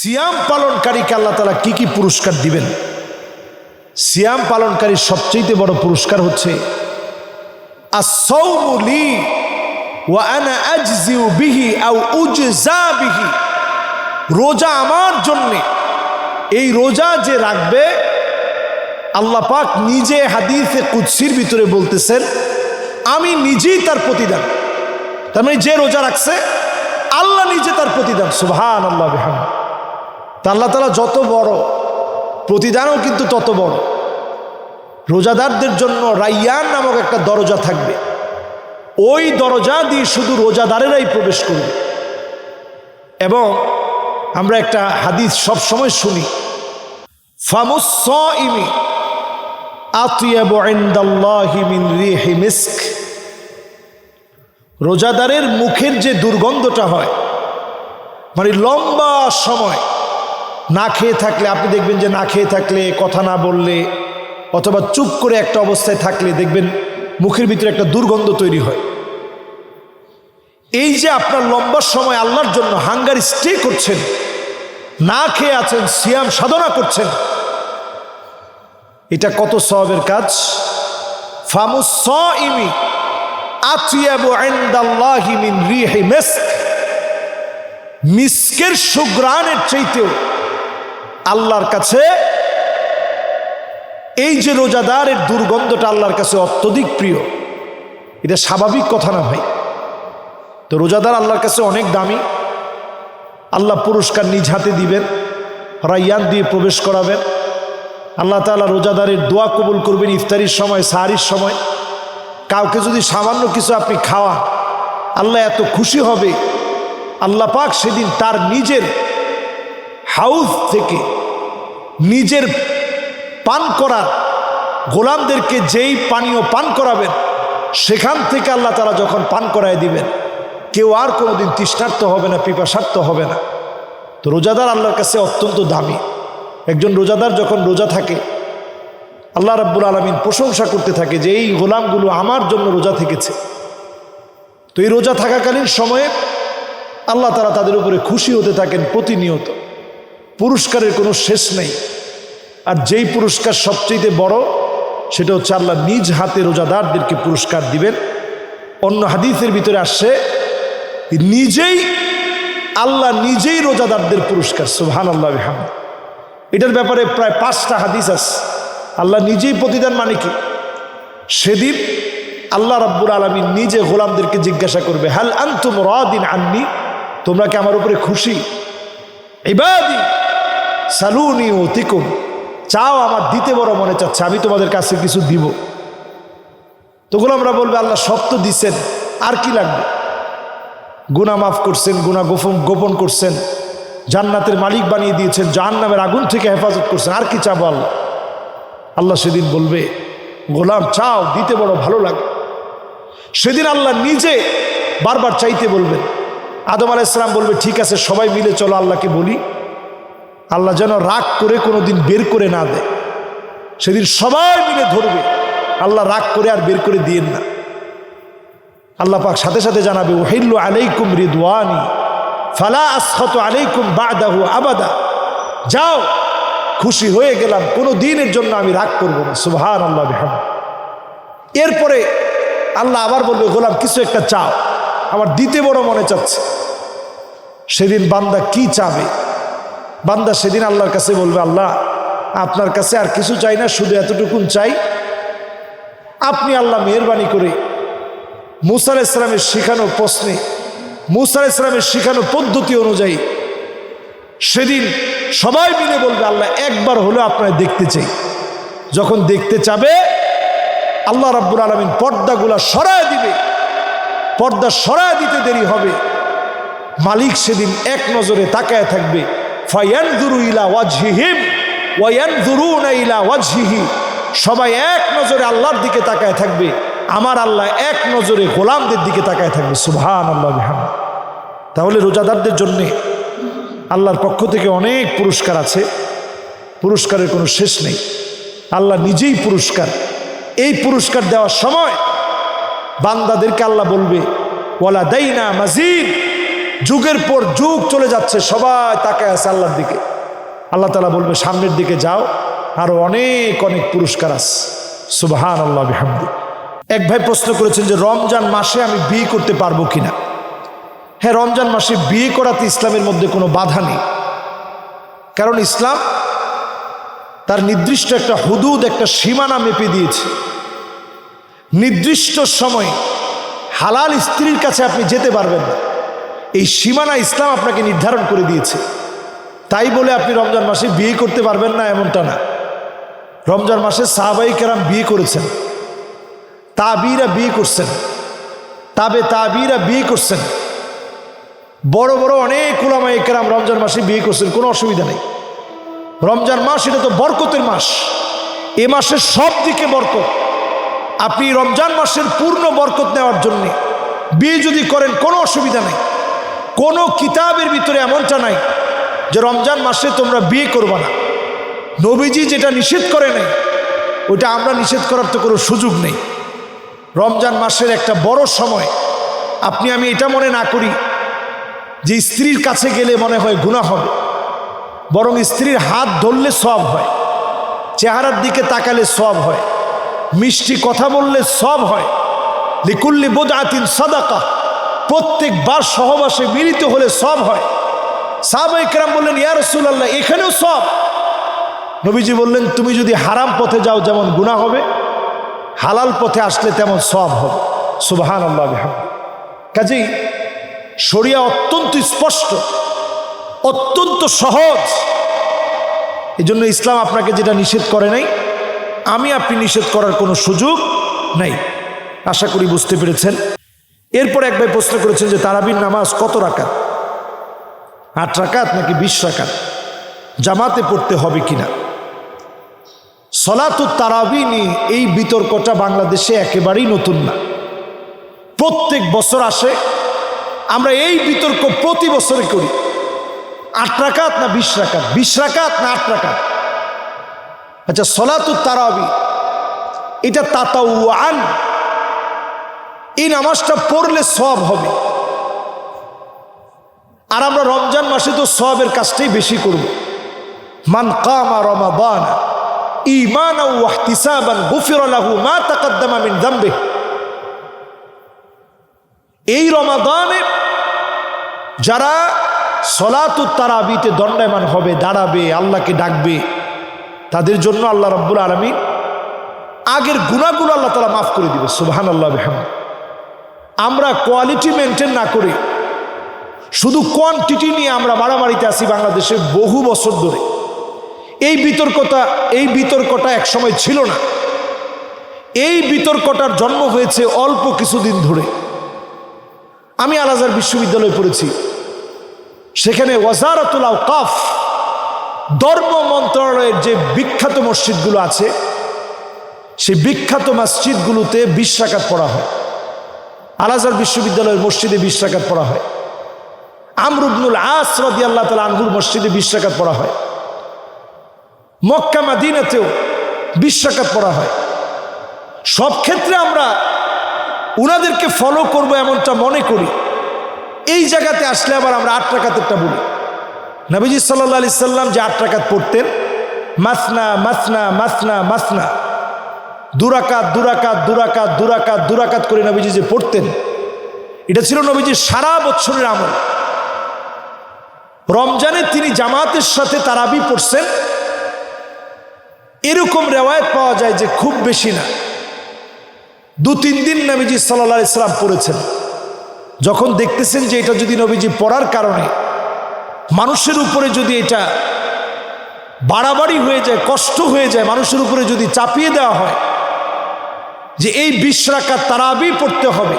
সিয়াম পালনকারীকে আল্লাহ তালা কি কি পুরস্কার দিবেন? সিয়াম পালনকারীর সবচেয়ে বড় পুরস্কার হচ্ছে বিহি উজজা বিহি। রোজা আমার জন্যে। এই রোজা যে রাখবে, আল্লাহ পাক নিজে হাদিসে কুৎসির ভিতরে বলতেছেন, আমি নিজেই তার প্রতিদান। তার মানে যে রোজা রাখছে, আল্লাহ নিজে তার প্রতিদান। সুবহান আল্লাহ বিহাম আল্লাহ তালা যত বড়, প্রতিদানও কিন্তু তত বড়। রোজাদারদের জন্য রাইয়ান নামক একটা দরজা থাকবে। ওই দরজা দিয়ে শুধু রোজাদারেরাই প্রবেশ করবে। এবং আমরা একটা হাদিস সব সময় শুনি ফামুস ইমি মিস্ক রোজাদারের মুখের যে দুর্গন্ধটা হয় মানে লম্বা সময় না খেয়ে থাকলে, আপনি দেখবেন যে না খেয়ে থাকলে, কথা না বললে, অথবা চুপ করে একটা অবস্থায় থাকলে দেখবেন মুখের ভিতরে একটা দুর্গন্ধ তৈরি হয়। এই যে আপনার লম্বা সময় আল্লাহর জন্য হাঙ্গার স্টে করছেন, না খেয়ে আছেন, সিয়াম সাধনা করছেন, এটা কত সবের কাজ? ফামুস ইমি মিস্কের সুগ্রানের চাইতেও আল্লাহর কাছে, এই যে রোজাদারের দুর্গন্ধটা আল্লাহর কাছে অত্যধিক প্রিয়। এটা স্বাভাবিক কথা না ভাই? তো রোজাদার আল্লাহর কাছে অনেক দামি। আল্লাহ পুরস্কার নিজ হাতে দিবেন, রাইয়ান দিয়ে প্রবেশ করাবেন। আল্লাহ তালা রোজাদারের দোয়া কবুল করবেন ইফতারির সময়, সাহারির সময়। কাউকে যদি সামান্য কিছু আপনি খাওয়া আল্লাহ এত খুশি হবে। আল্লাহ পাক সেদিন তার নিজের হাউস থেকে নিজের পান করার গোলামদেরকে যেই পানীয় পান করাবেন, সেখান থেকে আল্লাহ তারা যখন পান করায় দিবেন, কেউ আর কোনোদিন তৃষ্ণার্ত হবে না পিপাসার্থ হবে না। তো রোজাদার আল্লাহর কাছে অত্যন্ত দামি। একজন রোজাদার যখন রোজা থাকে, আল্লাহ রাব্বুল আলমিন প্রশংসা করতে থাকে যে এই গোলামগুলো আমার জন্য রোজা থেকেছে। তো এই রোজা থাকাকালীন সময়ে আল্লাহ তারা তাদের উপরে খুশি হতে থাকেন প্রতিনিয়ত। পুরস্কারের কোনো শেষ নেই। আর যেই পুরস্কার সবচেয়ে বড়, সেটা হচ্ছে আল্লাহ নিজ হাতে রোজাদারদেরকে পুরস্কার দিবেন। অন্য হাদিসের ভিতরে আসছে, নিজেই, আল্লাহ নিজেই রোজাদারদের পুরস্কার সুহান আল্লাহ হাম এটার ব্যাপারে প্রায় পাঁচটা হাদিস আছে। আল্লাহ নিজেই প্রতিদান মানে কি? সেদিন আল্লাহ রাব্বুর আলমী নিজে গোলামদেরকে জিজ্ঞাসা করবে, হাল আন্তুম দিন আননি? তোমরা কি আমার উপরে খুশি? ইবাদি সালুনি ও তিকুম চাও আমার দিতে বড় মনে চাচ্ছে, আমি তোমাদের কাছে কিছু দিব। তো গোলামরা বলবে, আল্লাহ সব তো দিছেন, আর কি লাগবে? গুনা মাফ করছেন গুনা গোপন গোপন করছেন, জান্নাতের মালিক বানিয়ে দিয়েছেন, জাহান্নামের আগুন থেকে হেফাজত করছেন, আর কি চাবো আল্লাহ? আল্লাহ সেদিন বলবে, গোলাম, চাও, দিতে বড় ভালো লাগে সেদিন আল্লাহ নিজে বারবার চাইতে বলবেন। আদম আলাহ ইসলাম বলবে, ঠিক আছে, সবাই মিলে চলো, আল্লাহকে বলি। আল্লাহ যেন রাগ করে কোনো দিন বের করে না দেয়। সেদিন সবাই মিলে ধরবে। আল্লাহ রাগ করে আর বের করে দিয়েন না। আল্লাহ পাক সাথে সাথে জানাবে, ওহিল্লু আলাইকুম রিদওয়ানি, ফালা আসহত আলাইকুম বাদাহু আবাদা। যাও, খুশি হয়ে গেলাম, কোনো দিনের জন্য আমি রাগ করব না। সুবহান আল্লাহ বিহাম এরপরে আল্লাহ আবার বলবে, গোলাম, কিছু একটা চাও। আমার দিতে বড় মনে চাচ্ছে। সেদিন বান্দা কি চাবে? বান্দা সেদিন আল্লাহর কাছে বলবে, আল্লাহ, আপনার কাছে আর কিছু চাই না, শুধু এতটুকুন চাই। আপনি আল্লাহ মেহরবানি করে মুসার ইসলামের শিখানো প্রশ্নে মুসার ইসলামের শিখানো পদ্ধতি অনুযায়ী সেদিন সবাই মিলে বলবে, আল্লাহ, একবার হলেও আপনার দেখতে চাই। যখন দেখতে চাবে, আল্লাহ রাব্বুল আলমিন পর্দাগুলা সরায় দিবে। পর্দা সরায় দিতে দেরি হবে। মালিক সেদিন এক নজরে তাকায় থাকবে। ফায়ানজুরু ইলা ওয়াজহিহিম ওয়ায়ানজুরুনা ইলা ওয়াজহিহি। সবাই এক নজরে আল্লাহর দিকে তাকায় থাকবে, আমার আল্লাহ এক নজরে গোলামদের দিকে তাকায় থাকবে। সুবহান আল্লাহ তাহলে রোজাদারদের জন্যে আল্লাহর পক্ষ থেকে অনেক পুরস্কার আছে। পুরস্কারের কোনো শেষ নেই। আল্লাহ নিজেই পুরস্কার। এই পুরস্কার দেওয়ার সময় বান্দাদেরকে আল্লাহ বলবে ওয়ালা দেই না মাজিদ যুগের পর যুগ চলে যাচ্ছে সবাই তাকে আছে আল্লাহর দিকে। আল্লাহ তালা বলবে, সামনের দিকে যাও, আরও অনেক অনেক পুরস্কার আছে। সুবহান আল্লাহ বিহামদি। এক ভাই প্রশ্ন করেছেন যে, রমজান মাসে আমি বিয়ে করতে পারব কিনা? হ্যাঁ রমজান মাসে বিয়ে করাতে ইসলামের মধ্যে কোনো বাধা নেই। কারণ ইসলাম তার নির্দিষ্ট একটা হুদুদ, একটা সীমানা মেপে দিয়েছে। নির্দিষ্ট সময় হালাল স্ত্রীর কাছে আপনি যেতে পারবেন না। এই সীমানা ইসলাম আপনাকে নির্ধারণ করে দিয়েছে। তাই বলে আপনি রমজান মাসে বিয়ে করতে পারবেন না এমনটা না। রমজান মাসে সাহাবাই কেরাম বিয়ে করেছেন। তাবিরা বিয়ে করছেন। তাবে তাবিরা বিয়ে করছেন। বড় বড় অনেক উলামাই কেরাম রমজান মাসে বিয়ে করছেন, কোনো অসুবিধা নেই। রমজান মাস এটা তো বরকতের মাস। এ মাসের সব দিকে বরকত। আপনি রমজান মাসের পূর্ণ বরকত নেওয়ার জন্যে বিয়ে যদি করেন, কোনো অসুবিধা নেই। কোনো কিতাবের ভিতরে এমনটা নাই যে রমজান মাসে তোমরা বিয়ে করবা না। নবীজি যেটা নিষেধ করে নাই, ওইটা আমরা নিষেধ করার তো কোনো সুযোগ নেই। রমজান মাসের একটা বড় সময়, আপনি আমি এটা মনে না করি যে স্ত্রীর কাছে গেলে মনে হয় গুণা হবে, বরং স্ত্রীর হাত ধরলে সব হয়, চেহারার দিকে তাকালে সব হয়, মিষ্টি কথা বললে সব হয়। লিকুল্লি বোজাতিন সাদাকা প্রত্যেকবার সহবাসে মিলিত হলে সব হয়। সাহাবা ইকরাম বললেন, ইয়া রসুল্লাহ এখানেও সব? নবীজি বললেন, তুমি যদি হারাম পথে যাও, যেমন গুণা হবে, হালাল পথে আসলে তেমন সব হবে। সুবাহান কাজেই শরিয়া অত্যন্ত স্পষ্ট, অত্যন্ত সহজ। এই জন্য ইসলাম আপনাকে যেটা নিষেধ করে নাই, আমি আপনি নিষেধ করার কোনো সুযোগ নেই। আশা করি বুঝতে পেরেছেন। এরপর এক ভাই প্রশ্ন করেছেন যে তারাবির নামাজ কত রাকাত? আট রাকাত নাকি বিশ রাকাত? জামাতে পড়তে হবে কিনা? সলাতু তারাবি নিয়ে এই বিতর্কটা বাংলাদেশে একেবারেই নতুন না। প্রত্যেক বছর আসে, আমরা এই বিতর্ক প্রতি বছরে করি। আট রাকাত না বিশ রাকাত? বিশ রাকাত না আট রাকাত? আচ্ছা সলাতু তারাবি, এটা তাতাউয়ান এই নামাজটা পড়লে সব হবে। আর আমরা রমজান মাসে তো সবের কাজটাই বেশি করব। মান কামা রমাবান এই রমাদানে যারা সলাতু দণ্ডায়মান হবে, দাঁড়াবে, আল্লাহকে ডাকবে, তাদের জন্য আল্লাহ রব্বুল আলমী আগের গুণাগুলো আল্লাহ তালা মাফ করে দিবে সুবাহান আল্লাহ বেহাম আমরা কোয়ালিটি মেনটেন না করে, শুধু কোয়ান্টিটি নিয়ে আমরা মারামারিতে আসি বাংলাদেশে বহু বছর ধরে। এই বিতর্কতা, এই বিতর্কটা একসময় ছিল না। এই বিতর্কটার জন্ম হয়েছে অল্প কিছুদিন ধরে। আমি আলাজার বিশ্ববিদ্যালয়ে পড়েছি। সেখানে ওয়াজারাতুল কাফ ধর্ম মন্ত্রণালয়ের যে বিখ্যাত মসজিদগুলো আছে, সেই বিখ্যাত মসজিদগুলোতে বিশ রাকাত পড়া হয়। আলাজার বিশ্ববিদ্যালয়ের মসজিদে বিশ রাকাত পড়া হয়। আমরুবনুল আস আল্লাহ তালা আনহুর মসজিদে বিশ রাকাত পড়া হয়। মক্কা মাদিনাতেও বিশ রাকাত পড়া হয়। সব ক্ষেত্রে আমরা উনাদেরকে ফলো করব এমনটা মনে করি। এই জায়গাতে আসলে আবার আমরা আট টাকাতেরটা বলি। নবীজি সাল্লা সাল্লাম যে আট টাকাত পড়তেন, মাসনা মাসনা মাসনা মাসনা। দুরাকাত দুরাকাত দুরাকাত দুরাকাত দুরাকাত করে নবীজি যে পড়তেন, এটা ছিল নবীজির সারা বছরের আমল। রমজানে তিনি জামাতের সাথে তারাবি পড়ছেন। এরকম রেওয়ায়ত পাওয়া যায় যে খুব বেশি না। দু, তিন দিন নবীজি সাল্লা ইসলাম পড়েছেন। যখন দেখতেছেন যে এটা যদি নবীজি পড়ার কারণে মানুষের উপরে যদি এটা বাড়াবাড়ি হয়ে যায়, কষ্ট হয়ে যায়, মানুষের উপরে যদি চাপিয়ে দেওয়া হয় যে এই বিশ তারাবি পড়তে হবে।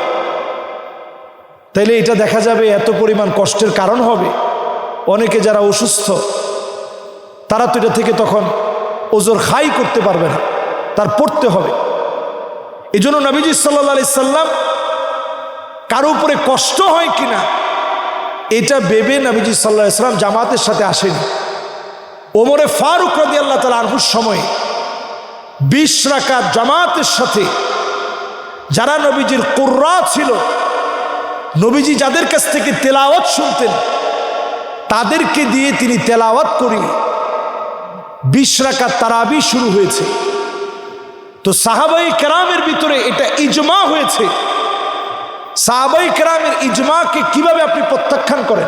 তাইলে এটা দেখা যাবে এত পরিমাণ কষ্টের কারণ হবে। অনেকে যারা অসুস্থ, তারা তো এটা থেকে তখন ওজোর খাই করতে পারবে না, তার পড়তে হবে। এই জন্য নবীজি সাল্লা সাল্লাম কারও উপরে কষ্ট হয় কিনা, এটা ভেবে নবীজি সাল্লাহ ইসলাম জামাতের সাথে আসেনি। ওমরে ফারুক রদি আল্লাহ তালা আনহুর সময় বিশ রাকাত জামাতের সাথে যারা নবীজির কুর্রা ছিল, নবীজি যাদের কাছ থেকে তেলাওয়াত শুনতেন, তাদেরকে দিয়ে তিনি তেলাওয়াত করি বিশ রাকাত তারাবি শুরু হয়েছে। তো সাহাবাই কেরামের ভিতরে এটা ইজমা হয়েছে। সাহাবাই কেরামের ইজমাকে কীভাবে আপনি প্রত্যাখ্যান করেন?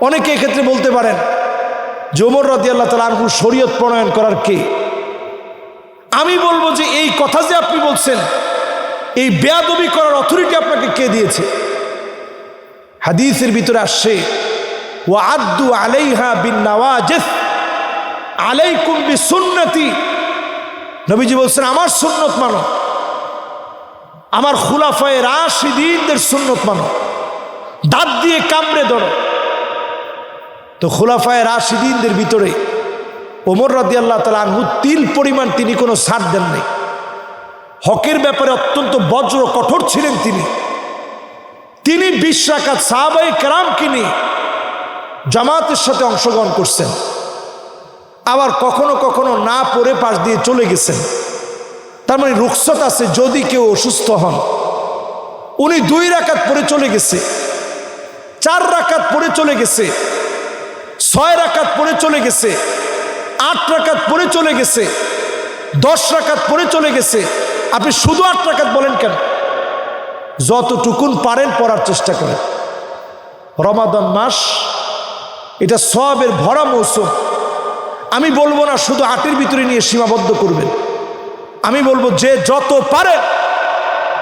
অনেকে এক্ষেত্রে বলতে পারেন যে ওমর আল্লাহ তালা শরীয়ত প্রণয়ন করার কে? আমি বলব যে এই কথা যে আপনি বলছেন, এই বেয়াদবি করার অথরিটি আপনাকে কে দিয়েছে? হাদিসের ভিতরে আসছে ও আদু আলাইহা বিন নওয়াজেস, আলাইকুম সুন্নতি নবীজি বলছেন, আমার সুন্নত মানো, আমার খুলাফায় রাশিদিনদের সুন্নত মানো, দাঁত দিয়ে কামড়ে ধরো। তো খোলাফায় রাশিদিনদের ভিতরে ওমর রাদি আল্লাহ তালা আনহু তিল পরিমাণ তিনি কোনো ছাড় দেন নাই। হকের ব্যাপারে অত্যন্ত বজ্র, কঠোর ছিলেন তিনি। তিনি বিশ রাকাত সাহাবাই কেরাম কিনে জামাতের সাথে অংশগ্রহণ করছেন। আবার কখনো কখনো না পড়ে পাশ দিয়ে চলে গেছেন। তার মানে রুখসত আছে যদি কেউ অসুস্থ হন। উনি দুই রাকাত পরে চলে গেছে, চার রাকাত পরে চলে গেছে, ছয় রাকাত পরে চলে গেছে আট রাকাত পরে চলে গেছে। দশ রাকাত পরে চলে গেছে। আপনি শুধু আট রাকাত বলেন কেন? যতটুকুন পারেন পড়ার চেষ্টা করেন। রমাদান মাস, এটা সবের ভরা মৌসুম। আমি বলব না শুধু আটের ভিতরে নিয়ে সীমাবদ্ধ করবেন। আমি বলব যে যত পারে,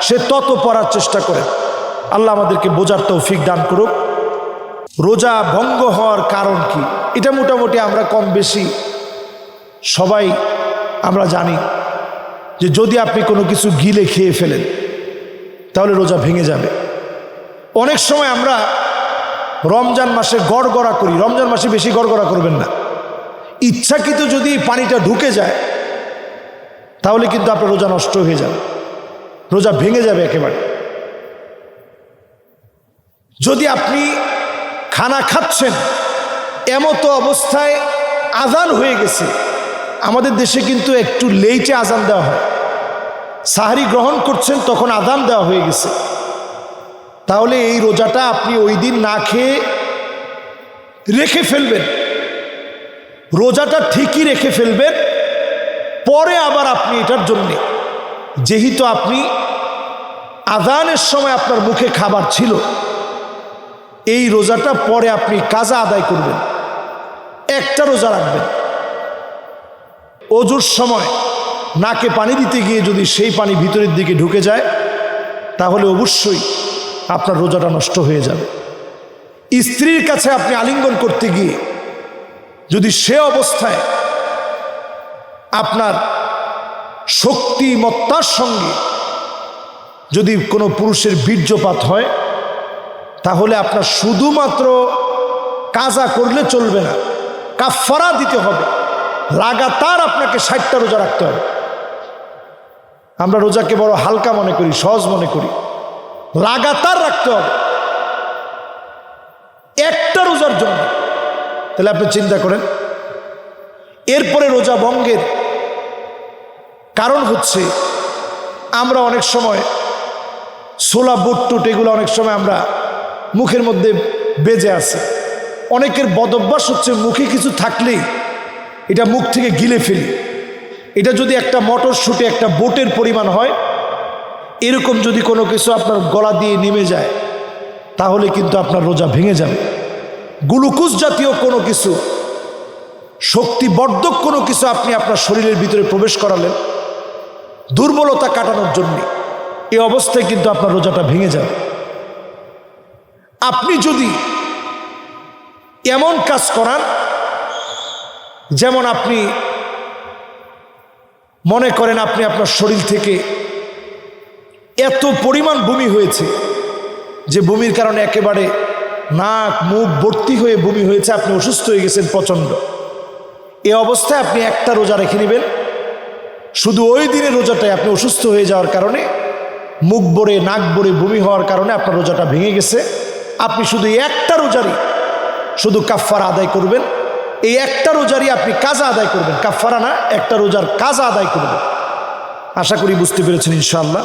সে তত পড়ার চেষ্টা করে আল্লাহ আমাদেরকে বোঝার তৌফিক দান করুক। রোজা ভঙ্গ হওয়ার কারণ কি? এটা মোটামুটি আমরা কম বেশি সবাই আমরা জানি যে যদি আপনি কোনো কিছু গিলে খেয়ে ফেলেন, তাহলে রোজা ভেঙে যাবে। অনেক সময় আমরা রমজান মাসে গড়গড়া করি। রমজান মাসে বেশি গড়গড়া করবেন না। ইচ্ছাকৃত যদি পানিটা ঢুকে যায়, তাহলে কিন্তু আপনার রোজা নষ্ট হয়ে যাবে। রোজা ভেঙে যাবে একেবারে। যদি আপনি খানা খাচ্ছেন, এমতো অবস্থায় আজান হয়ে গেছে আমাদের দেশে কিন্তু একটু লেইটে আজান দেওয়া হয়। সাহারি গ্রহণ করছেন, তখন আদান দেওয়া হয়ে গেছে। তাহলে এই রোজাটা আপনি ওই দিন না খেয়ে রেখে ফেলবেন। রোজাটা ঠিকই রেখে ফেলবেন, পরে আবার আপনি এটার জন্যে। যেহেতু আপনি আদানের সময় আপনার মুখে খাবার ছিল, এই রোজাটা পরে আপনি কাজা আদায় করবেন। একটা রোজা রাখবেন। অজুর সময় নাকে পানি দিতে গিয়ে যদি সেই পানি ভিতরের দিকে ঢুকে যায়, তাহলে অবশ্যই আপনার রোজাটা নষ্ট হয়ে যাবে। স্ত্রীর কাছে আপনি আলিঙ্গন করতে গিয়ে যদি সে অবস্থায় আপনার শক্তিমত্তার সঙ্গে যদি কোনো পুরুষের বীর্যপাত হয়, তাহলে আপনার শুধুমাত্র কাজা করলে চলবে না কাফারা দিতে হবে। লাগাতার আপনাকে ষাটটা রোজা রাখতে হবে। আমরা রোজাকে বড় হালকা মনে করি, সহজ মনে করি। লাগাতার রাখতে হবে। একটা রোজার জন্য। তাহলে আপনি চিন্তা করেন, এরপরে রোজা বঙ্গের কারণ হচ্ছে আমরা অনেক সময় সোলা বুট টুট এগুলো অনেক সময় আমরা মুখের মধ্যে বেজে আছে। অনেকের বদভ্যাস হচ্ছে মুখে কিছু থাকলেই এটা মুখ থেকে গিলে ফেলি। এটা যদি একটা মটর শুটে একটা বোটের পরিমাণ হয়, এরকম যদি কোনো কিছু আপনার গলা দিয়ে নেমে যায়, তাহলে কিন্তু আপনার রোজা ভেঙে যাবে। গ্লুকোজ জাতীয় কোনো কিছু, শক্তিবর্ধক কোনো কিছু আপনি আপনার শরীরের ভিতরে প্রবেশ করালেন, দুর্বলতা কাটানোর জন্য এই অবস্থায় কিন্তু আপনার রোজাটা ভেঙে যাবে। আপনি যদি এমন কাজ করান যেমন আপনি মনে করেন আপনি আপনার শরীর থেকে এত পরিমাণ বমি হয়েছে যে বমির কারণে একেবারে নাক, মুখ ভর্তি হয়ে বমি হয়েছে, আপনি অসুস্থ হয়ে গেছেন প্রচণ্ড। এ অবস্থায় আপনি একটা রোজা রেখে নেবেন। শুধু ওই দিনের রোজাটাই আপনি অসুস্থ হয়ে যাওয়ার কারণে, মুখ ভরে, নাক ভরে বমি হওয়ার কারণে আপনার রোজাটা ভেঙে গেছে। আপনি শুধু একটা রোজারই শুধু কাফারা আদায় করবেন। এই একটা রোজারই আপনি কাজা আদায় করবেন। কাফারা না একটা রোজার কাজা আদায় করবেন। আশা করি বুঝতে পেরেছেন ইনশাআল্লাহ।